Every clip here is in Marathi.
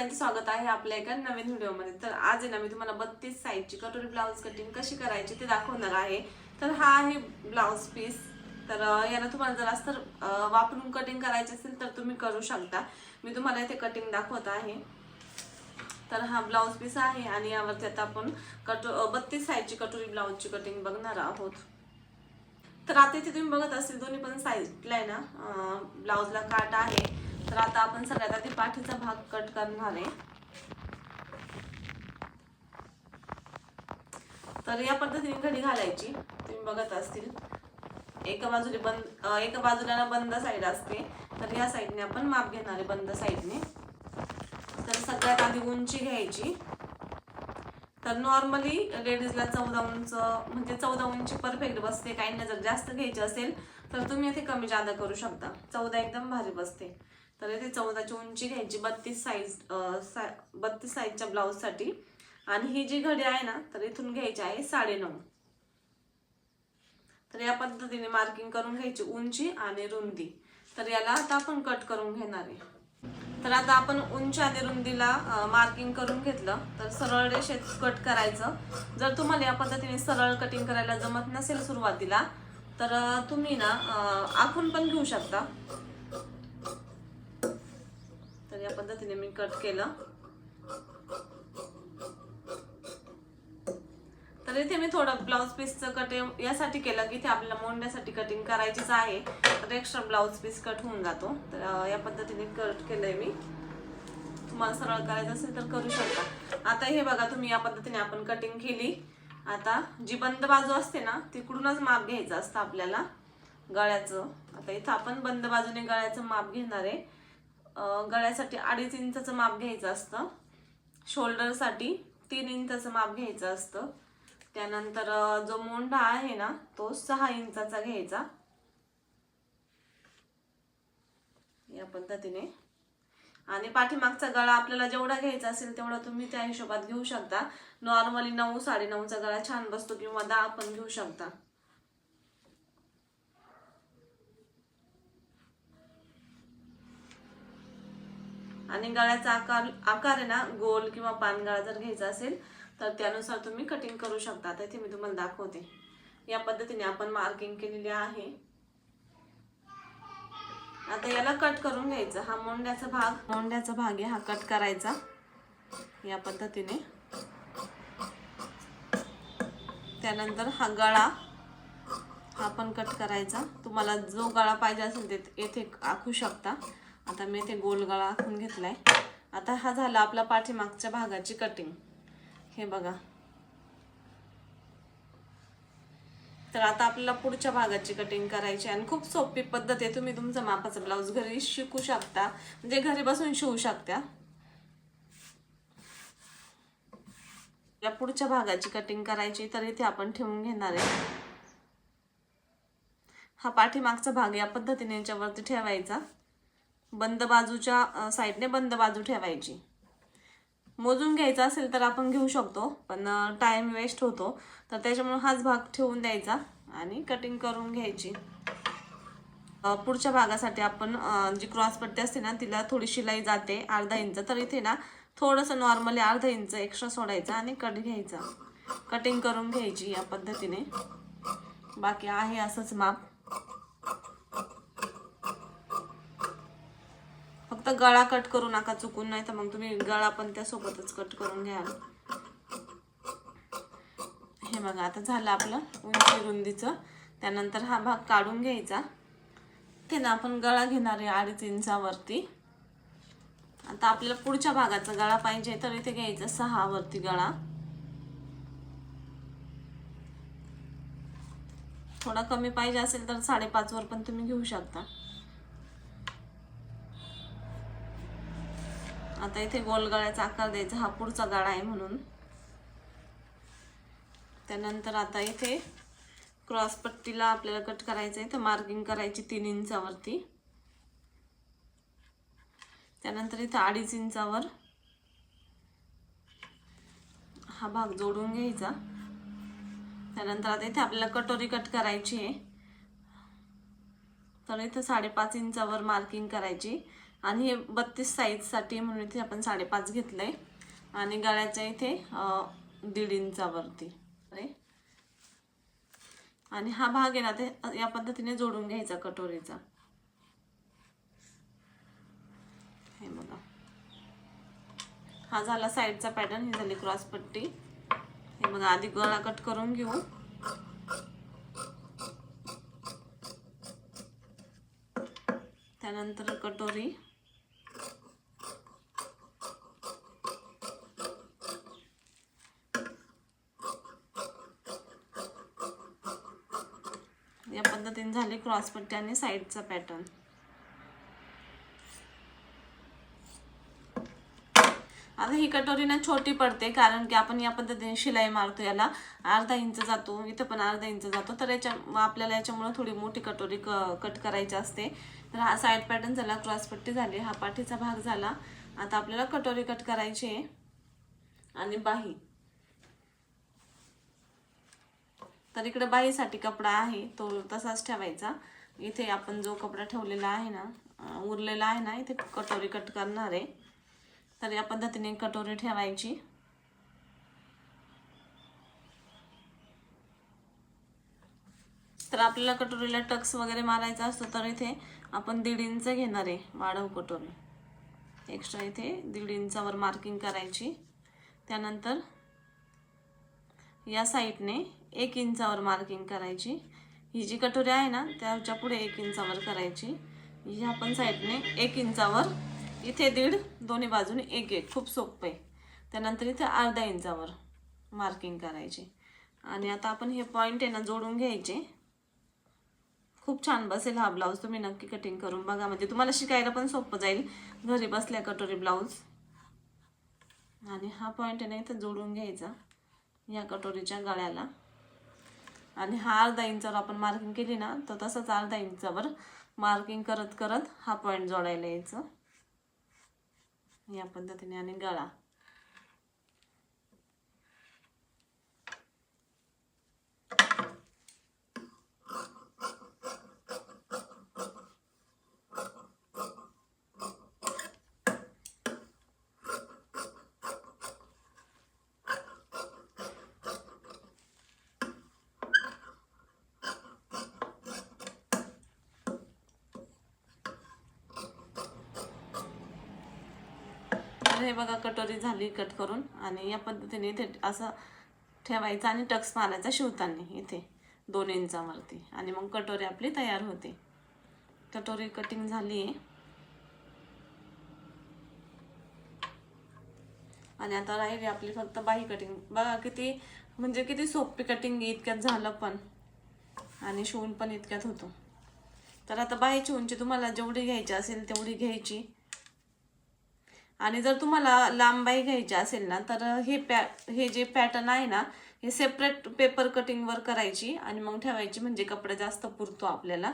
सगळ्यांचं स्वागत आहे आपल्या एका नवीन व्हिडिओमध्ये. तर आज आहे ना मी तुम्हाला बत्तीस साईजची कटोरी ब्लाऊज कटिंग कशी करायची ते दाखवणार आहे. तर हा आहे ब्लाऊज पीस. तर याला तुम्हाला जर असं वापरून कटिंग करायची असेल तर तुम्ही करू शकता. मी तुम्हाला इथे कटिंग दाखवत आहे. तर हा ब्लाऊज पीस आहे आणि यावरती आता आपण कटो बत्तीस साईजची कटोरी ब्लाऊजची कटिंग बघणार आहोत. तर आता इथे तुम्ही बघत असेल दोन्ही पण साईजला आहे ना ब्लाऊजला काट आहे. तर आता आपण सगळ्यात आधी पाठीचा भाग कट करणार आहे. तर या पद्धतीने घडी घालायची. तुम्ही बघत असतील. एका बाजूला बंद एका बाजूला ना बंद साईड असते. तर या साईडने आपण माप घेणार आहे बंद साईडने तर सगळ्यात आधी उंची घ्यायची. तर नॉर्मली लेडीजला चौदा उंच म्हणजे चौदा उंची परफेक्ट बसते. काहींना जर जास्त घ्यायची असेल तर तुम्ही इथे कमी जादा करू शकता. चौदा एकदम भारी बसते. तर इथे चौदाची उंची घ्यायची बत्तीस साईज बत्तीस साईजच्या ब्लाऊजसाठी आणि ही जी घडी आहे ना तर इथून घ्यायची आहे साडेनऊ. तर या पद्धतीने मार्किंग करून घ्यायची उंची आणि रुंदी. तर याला आता आपण कट करून घेणार आहे. तर आता आपण उंची आणि रुंदीला मार्किंग करून घेतलं. तर सरळ रेषेत कट करायचं. जर तुम्हाला या पद्धतीने सरळ कटिंग करायला जमत नसेल सुरुवातीला तर तुम्ही ना आखून पण घेऊ शकता. तर या पद्धतीने मी कट केलं. तर इथे मी थोडं ब्लाऊज पीसचं कट यासाठी केलं की इथे आपल्याला मोंड्यासाठी कटिंग करायचीच आहे. तर एक्स्ट्रा ब्लाऊज पीस कट होऊन जातो. तर या पद्धतीने कट केलंय मी. तुम्हाला सरळ करायचं असेल तर करू शकता. आता हे बघा तुम्ही या पद्धतीने आपण कटिंग केली. आता जी बंद बाजू असते ना तिकडूनच माप घ्यायचं असतं आपल्याला. गळ्याचं. आता इथं आपण बंद बाजूने गळ्याचं माप घेणार आहे. गळ्यासाठी अडीच इंचाचं माप घ्यायचं असतं. शोल्डरसाठी तीन इंचाचं माप घ्यायचं असतं. त्यानंतर जो मोंढा आहे ना तो सहा इंचाचा घ्यायचा. या पद्धतीने. आणि पाठीमागचा गळा आपल्याला जेवढा घ्यायचा असेल तेवढा तुम्ही त्या हिशोबात घेऊ शकता. नॉर्मली नऊ साडेनऊचा गळा छान बसतो किंवा दहा पण घेऊ शकता. आणि गळ्याचा आकार आकार आहे ना गोल किंवा पानगळा जर घ्यायचा असेल तर त्यानुसार तुम्ही कटिंग करू शकता. तर इथे मी तुम्हाला दाखवते. या पद्धतीने आपण मार्किंग केलेली आहे. आता याला कट करून घ्यायचा. हा मोंड्याचा भाग मोंड्याचा भाग आहे. हा कट करायचा. या पद्धतीने. त्यानंतर हा गळा हा पण कट करायचा. तुम्हाला जो गळा पाहिजे असेल ते येथे आखू शकता. आता मी इथे गोल गळा आखून घेतलाय. आता हा झाला आपला पाठीमागच्या भागाची कटिंग हे बघा. तर आता आपल्याला पुढच्या भागाची कटिंग करायची आहे. आणि खूप सोपी पद्धत आहे. तुम्ही तुमचं मापाचं ब्लाऊज घरी शिकू शकता. म्हणजे घरी बसून शिवू शकता. या पुढच्या भागाची कटिंग करायची तर इथे आपण ठेवून घेणार आहे. हा पाठीमागचा भाग या पद्धतीने याच्यावरती ठेवायचा. बंद बाजूच्या साईडने बंद बाजू ठेवायची. मोजून घ्यायचा असेल तर आपण घेऊ शकतो पण टाइम वेस्ट होतो. तर त्याच्यामुळे हाच भाग ठेवून द्यायचा आणि कटिंग करून घ्यायची. पुढच्या भागासाठी आपण जी क्रॉस पट्टी असते ना तिला थोडी शिलाई जाते अर्धा इंच. तर इथे ना थोडंसं नॉर्मली अर्धा इंच एक्स्ट्रा सोडायचं आणि कट घ्यायचा. कटिंग करून घ्यायची या पद्धतीने. बाकी आहे असंच माप. फक्त गळा कट करू नका चुकून नाही तर मग तुम्ही गळा पण त्यासोबतच कट करून घ्याल. हे बघा आता झालं आपलं उंची रुंदीचं. त्यानंतर हा भाग काढून घ्यायचा. ते ना आपण गळा घेणार आहे अडीच इंचावरती. आता आपल्याला पुढच्या भागाचा गळा पाहिजे तर इथे घ्यायचा सहावरती गळा. थोडा कमी पाहिजे असेल तर साडेपाच वर पण तुम्ही घेऊ शकता. आता इथे गोलगळ्याचा आकार द्यायचा. हा पुढचा गाडा आहे म्हणून. त्यानंतर आता इथे क्रॉस पट्टीला आपल्याला कट करायचं आहे तर मार्किंग करायची तीन इंचावरती. त्यानंतर इथं अडीच इंचावर हा भाग जोडून घ्यायचा. त्यानंतर आता इथे आपल्याला कटोरी कट करायची आहे. तर इथं साडेपाच इंचावर मार्किंग करायची. आणि हे बत्तीस साईजसाठी म्हणून इथे आपण साडेपाच घेतलं आहे आणि गळ्याच्या इथे दीड इंचावरती अरे. आणि हा भाग आहे ना ते या पद्धतीने जोडून घ्यायचा कटोरीचा. हे बघा. हा झाला साईडचा पॅटर्न ही झाली क्रॉस पट्टी. हे बघा आधी गळा कट करून घेऊ. त्यानंतर कटोरी या पद्धतीने झाले क्रॉस पट्टी आणि साईडचा पॅटर्न. आता ही कटोरी ना छोटी पडते कारण की आपण या पद्धतीने शिलाई मारतो याला. अर्धा इंच जातो इथं पण अर्धा इंच जातो. तर याच्या आपल्याला याच्यामुळे थोडी मोठी कटोरी क कट करायची असते. तर हा साईड पॅटर्न झाला क्रॉस पट्टी झाली हा पाठीचा भाग झाला. आता आपल्याला कटोरी कट करायची आहे. आणि बाही. तर इकडे बाईसाठी कपडा आहे तो तसाच ठेवायचा. इथे आपण जो कपडा ठेवलेला आहे ना उरलेला आहे ना इथे कटोरी कट करणार आहे. तर या पद्धतीने कटोरी ठेवायची. तर आपल्याला कटोरीला टक्स वगैरे मारायचा असतो तर इथे आपण दीड इंच घेणार आहे वाढव कटोरी. एक्स्ट्रा इथे दीड इंचावर मार्किंग करायची. त्यानंतर या साईडने एक इंचावर मार्किंग करायची. ही जी कटोरी आहे ना त्याच्या पुढे एक इंचावर करायची. ह्या पण साईडने एक इंचावर इथे दीड दोन्ही बाजूने एक एक खूप सोपं आहे. त्यानंतर इथे अर्धा इंचावर मार्किंग करायची. आणि आता आपण हे पॉईंट आहे ना जोडून घ्यायचे. खूप छान बसेल हा ब्लाऊज. तुम्ही नक्की कटिंग करून बघा. म्हणजे तुम्हाला शिकायला पण सोपं जाईल. घरी बसल्या कटोरी ब्लाऊज. आणि हा पॉईंट आहे ना इथं जोडून घ्यायचा. या कटोरीच्या गळ्याला. आणि हा अर्धा इंचावर आपण मार्किंग केली ना तर तसंच अर्धा इंचावर मार्किंग करत करत हा पॉईंट जोडायला यायचं. या पद्धतीने आणि गळा तर हे बघा कटोरी झाली कट करून आणि या पद्धतीने इथे असं ठेवायचं आणि टक्स मारायचा शिवताना इथे दोन इंचावरती. आणि मग कटोरी आपली तयार होते. कटोरी कटिंग झाली. आहे आणि आता राहिली आपली फक्त बाही कटिंग बघा किती म्हणजे किती सोपी कटिंग इतक्यात झालं पण. आणि शिवून पण इतक्यात होतो. तर आता बाहीची उंची तुम्हाला जेवढी घ्यायची असेल तेवढी घ्यायची. आणि जर तुम्हाला लांबाई घ्यायची असेल ना तर हे पॅ हे जे पॅटर्न आहे ना हे सेपरेट पेपर कटिंगवर करायची आणि मग ठेवायची म्हणजे कपडा जास्त पुरतो आपल्याला.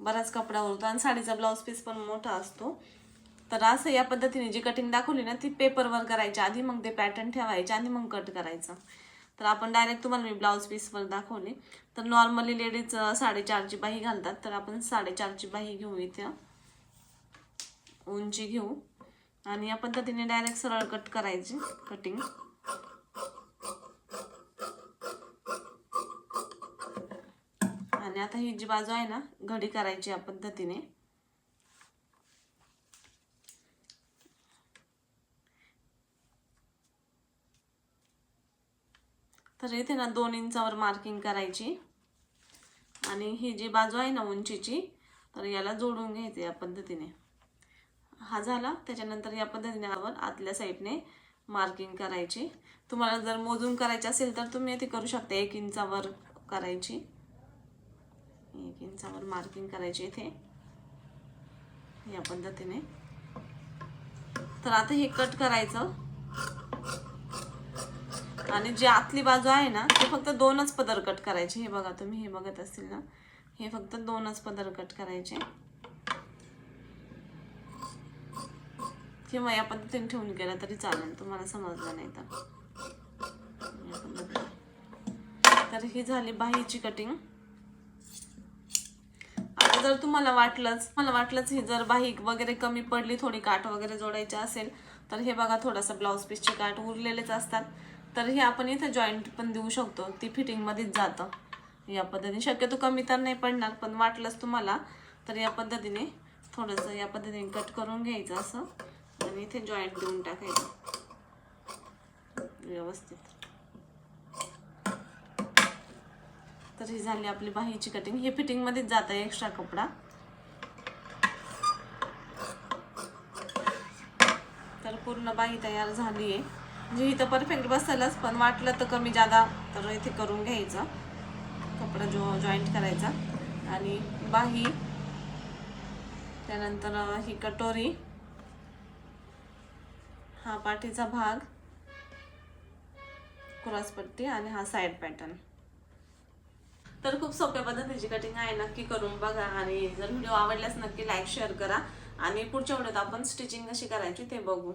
बराच कपडा उरतो आणि साडीचा ब्लाऊज पीस पण मोठा असतो. तर असं या पद्धतीने जी कटिंग दाखवली ना ती पेपरवर करायची आधी मग ते पॅटर्न ठेवायचे आणि मग कट करायचं. तर आपण डायरेक्ट तुम्हाला मी ब्लाऊज पीसवर दाखवले. तर नॉर्मली लेडीज साडेचारची बाही घालतात. तर आपण साडेचारची बाही घेऊ इथं. उंची घेऊ. आणि या पद्धतीने डायरेक्ट सरळ कट करायची कटिंग आणि आता ही जी बाजू आहे ना घडी करायची या पद्धतीने तर इथे ना दोन इंचावर मार्किंग करायची. आणि ही जी बाजू आहे ना उंचीची तर याला जोडून घ्यायचे या पद्धतीने हा झाला. त्याच्यानंतर या पद्धतीने आपण आतल्या साईडने मार्किंग करायची. तुम्हाला जर मोजून करायची असेल तर तुम्ही ते करू शकता. एक इंचावर करायची. एक इंचावर मार्किंग करायची इथे. या पद्धतीने. तर आता हे कट करायचं. आणि जी आतली बाजू आहे ना ते फक्त दोनच पदर कट करायचे. हे बघा तुम्ही हे बघत असतील ना. हे फक्त दोनच पदर कट करायचे. किंवा या पद्धतीने ठेवून गेला तरी चालेल तुम्हाला समजलं नाही तर. तर ही झाली बाहीची कटिंग आता जर तुम्हाला वाटलंच मला वाटलंच ही जर बाही वगैरे कमी पडली थोडी काठ वगैरे जोडायची असेल तर हे बघा थोडासा ब्लाऊज पीसची काठ उरलेलेच असतात. तर हे आपण इथे जॉईंट पण देऊ शकतो ती फिटिंगमध्येच जातं. या पद्धतीने. शक्यतो कमी तर नाही पडणार पण वाटलंच तुम्हाला तर या पद्धतीने थोडंसं या पद्धतीने कट करून घ्यायचं असं. आणि इथे जॉईंट देऊन टाकायचं. व्यवस्थित. तर ही झाली आपली बाहीची कटिंग हे फिटिंगमध्येच जात आहे एक्स्ट्रा कपडा. तर पूर्ण बाही तयार झाली आहे म्हणजे इथं परफेक्ट बसेलच पण वाटलं तर कमी जादा तर इथे करून घ्यायचं. कपडा जो जॉईंट करायचा. आणि बाही त्यानंतर ही कटोरी. हा पाठीचा भाग क्रॉसपट्टी आणि हा साईड पॅटर्न. तर खूप सोप्या पद्धतीची कटिंग आहे नक्की करून बघा आणि जर व्हिडिओ आवडल्यास नक्की लाईक शेअर करा आणि पुढच्या व्हिडिओत आपण स्टिचिंग कशी करायची ते बघू.